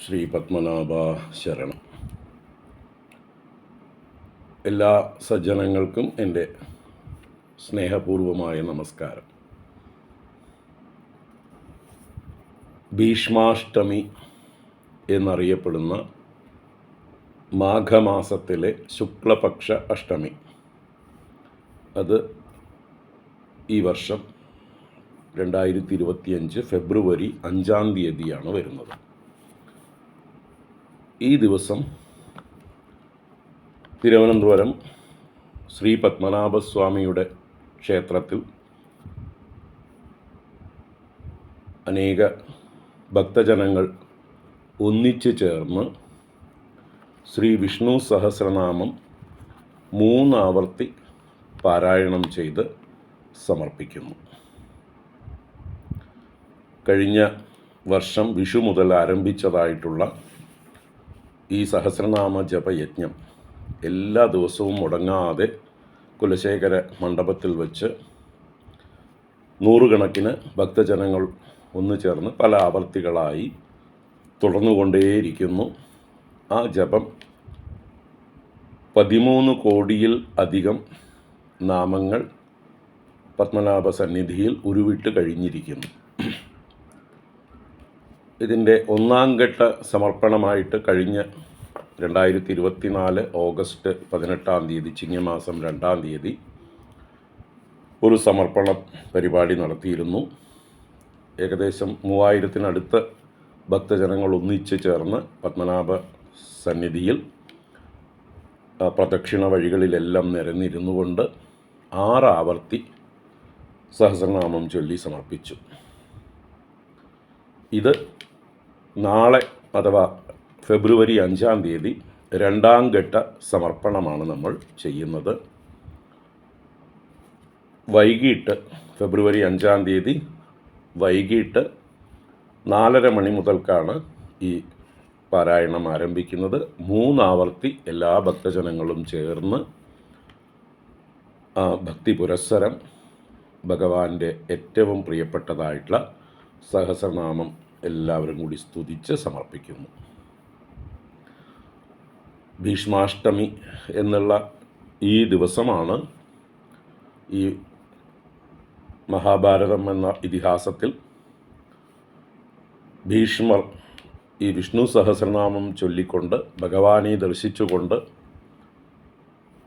ശ്രീ പത്മനാഭ ശരണം. എല്ലാ സജ്ജനങ്ങൾക്കും എന്റെ സ്നേഹപൂർവമായ നമസ്കാരം. ഭീഷ്മാഷ്ടമി എന്നറിയപ്പെടുന്ന മാഘമാസത്തിലെ ശുക്ലപക്ഷ അഷ്ടമി. അത് ഈ വർഷം രണ്ടായിരത്തി ഇരുപത്തിയഞ്ച് ഫെബ്രുവരി അഞ്ചാം തീയതിയാണ് വരുന്നത്. ഈ ദിവസം തിരുവനന്തപുരം ശ്രീ പത്മനാഭസ്വാമിയുടെ ക്ഷേത്രത്തിൽ അനേക ഭക്തജനങ്ങൾ ഒന്നിച്ചു ചേർന്ന് ശ്രീ വിഷ്ണു സഹസ്രനാമം മൂന്നാവർത്തി പാരായണം ചെയ്ത് സമർപ്പിക്കുന്നു. കഴിഞ്ഞ വർഷം വിഷു മുതൽ ആരംഭിച്ചതായിട്ടുള്ള ഈ സഹസ്രനാമ ജപയജ്ഞം എല്ലാ ദിവസവും മുടങ്ങാതെ കുലശേഖര മണ്ഡപത്തിൽ വെച്ച് നൂറുകണക്കിന് ഭക്തജനങ്ങൾ ഒന്നു ചേർന്ന് പല ആവർത്തികളായി തുടർന്നുകൊണ്ടേയിരിക്കുന്നു. ആ ജപം പതിമൂന്ന് കോടിയിൽ അധികം നാമങ്ങൾ പത്മനാഭ സന്നിധിയിൽ ഉരുവിട്ട് കഴിഞ്ഞിരിക്കുന്നു. ഇതിന്റെ ഒന്നാം ഘട്ട സമർപ്പണമായിട്ട് കഴിഞ്ഞ രണ്ടായിരത്തി ഇരുപത്തിനാല് ഓഗസ്റ്റ് പതിനെട്ടാം തീയതി ചിങ്ങമാസം രണ്ടാം തീയതി ഒരു സമർപ്പണ പരിപാടി നടത്തിയിരുന്നു. ഏകദേശം മൂവായിരത്തിനടുത്ത് ഭക്തജനങ്ങൾ ഒന്നിച്ച് ചേർന്ന് പത്മനാഭ സന്നിധിയിൽ പ്രദക്ഷിണ വഴികളിലെല്ലാം നിരന്നിരുന്നു കൊണ്ട് ആറാവർത്തി സഹസ്രനാമം ചൊല്ലി സമർപ്പിച്ചു. ഇത് നാളെ അഥവാ ഫെബ്രുവരി അഞ്ചാം തീയതി രണ്ടാം ഘട്ട സമർപ്പണമാണ് നമ്മൾ ചെയ്യുന്നത്. വൈകിട്ട് ഫെബ്രുവരി അഞ്ചാം തീയതി വൈകിട്ട് നാലര മണി മുതൽക്കാണ് ഈ പാരായണം ആരംഭിക്കുന്നത്. മൂന്നാവർത്തി എല്ലാ ഭക്തജനങ്ങളും ചേർന്ന് ഭക്തി പുരസ്സരം ഭഗവാന്റെ ഏറ്റവും പ്രിയപ്പെട്ടതായിട്ടുള്ള സഹസ്രനാമം എല്ലാവരും കൂടി സ്തുതിച്ച് സമർപ്പിക്കുന്നു. ഭീഷ്മാഷ്ടമി എന്നുള്ള ഈ ദിവസമാണ് ഈ മഹാഭാരതം എന്ന ഇതിഹാസത്തിൽ ഭീഷ്മർ ഈ വിഷ്ണു സഹസ്രനാമം ചൊല്ലിക്കൊണ്ട് ഭഗവാനെ ദർശിച്ചുകൊണ്ട്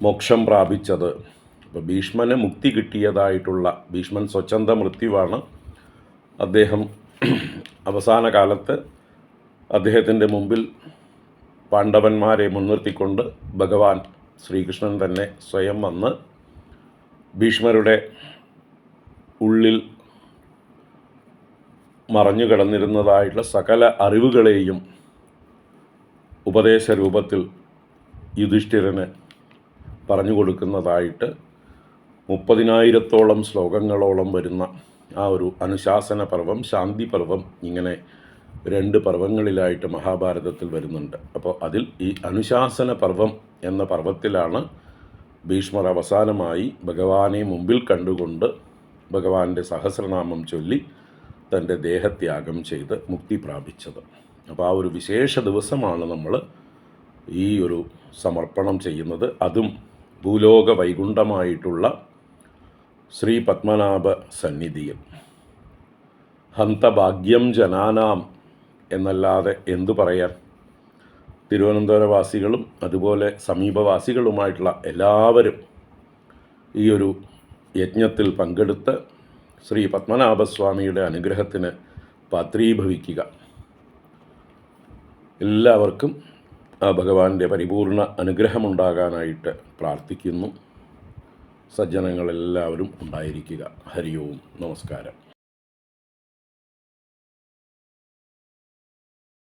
മോക്ഷം പ്രാപിച്ചത്. അപ്പോൾ ഭീഷ്മന് മുക്തി കിട്ടിയതായിട്ടുള്ള ഭീഷ്മൻ സ്വച്ഛന്ത മൃത്യുവാണ് അദ്ദേഹം അവസാന കാലത്ത് അദ്ദേഹത്തിന്റെ മുമ്പിൽ പാണ്ഡവന്മാരെ മുൻനിർത്തിക്കൊണ്ട് ഭഗവാൻ ശ്രീകൃഷ്ണൻ തന്നെ സ്വയം വന്ന് ഭീഷ്മരുടെ ഉള്ളിൽ മറഞ്ഞു കിടന്നിരുന്നതായിട്ടുള്ള സകല അറിവുകളെയും ഉപദേശ രൂപത്തിൽ യുധിഷ്ഠിരന് പറഞ്ഞു കൊടുക്കുന്നതായിട്ട് മുപ്പതിനായിരത്തോളം ശ്ലോകങ്ങളോളം വരുന്ന ആ ഒരു അനുശാസന പർവം ശാന്തി പർവം ഇങ്ങനെ രണ്ട് പർവങ്ങളിലായിട്ട് മഹാഭാരതത്തിൽ വരുന്നുണ്ട്. അപ്പോൾ അതിൽ ഈ അനുശാസന പർവം എന്ന പർവത്തിലാണ് ഭീഷ്മർ അവസാനമായി ഭഗവാനെ മുമ്പിൽ കണ്ടുകൊണ്ട് ഭഗവാന്റെ സഹസ്രനാമം ചൊല്ലി തന്റെ ദേഹത്യാഗം ചെയ്ത് മുക്തി പ്രാപിച്ചത്. അപ്പോൾ ആ ഒരു വിശേഷ ദിവസമാണ് നമ്മൾ ഈ ഒരു സമർപ്പണം ചെയ്യുന്നത്. അതും ഭൂലോക വൈകുണ്ഠമായിട്ടുള്ള ശ്രീ പത്മനാഭ സന്നിധിയിൽ. ഹന്തഭാഗ്യം ജനാനാം എന്നല്ലാതെ എന്തു പറയാൻ? തിരുവനന്തപുരവാസികളും അതുപോലെ സമീപവാസികളുമായിട്ടുള്ള എല്ലാവരും ഈ ഒരു യജ്ഞത്തിൽ പങ്കെടുത്ത് ശ്രീ പത്മനാഭസ്വാമിയുടെ അനുഗ്രഹത്തിന് പാത്രീഭവിക്കുക. എല്ലാവർക്കും ആ ഭഗവാന്റെ പരിപൂർണ അനുഗ്രഹമുണ്ടാകാനായിട്ട് പ്രാർത്ഥിക്കുന്നു. സജ്ജനങ്ങളെല്ലാവരും ഉണ്ടായിരിക്കുക. ഹരിയോം. നമസ്കാരം.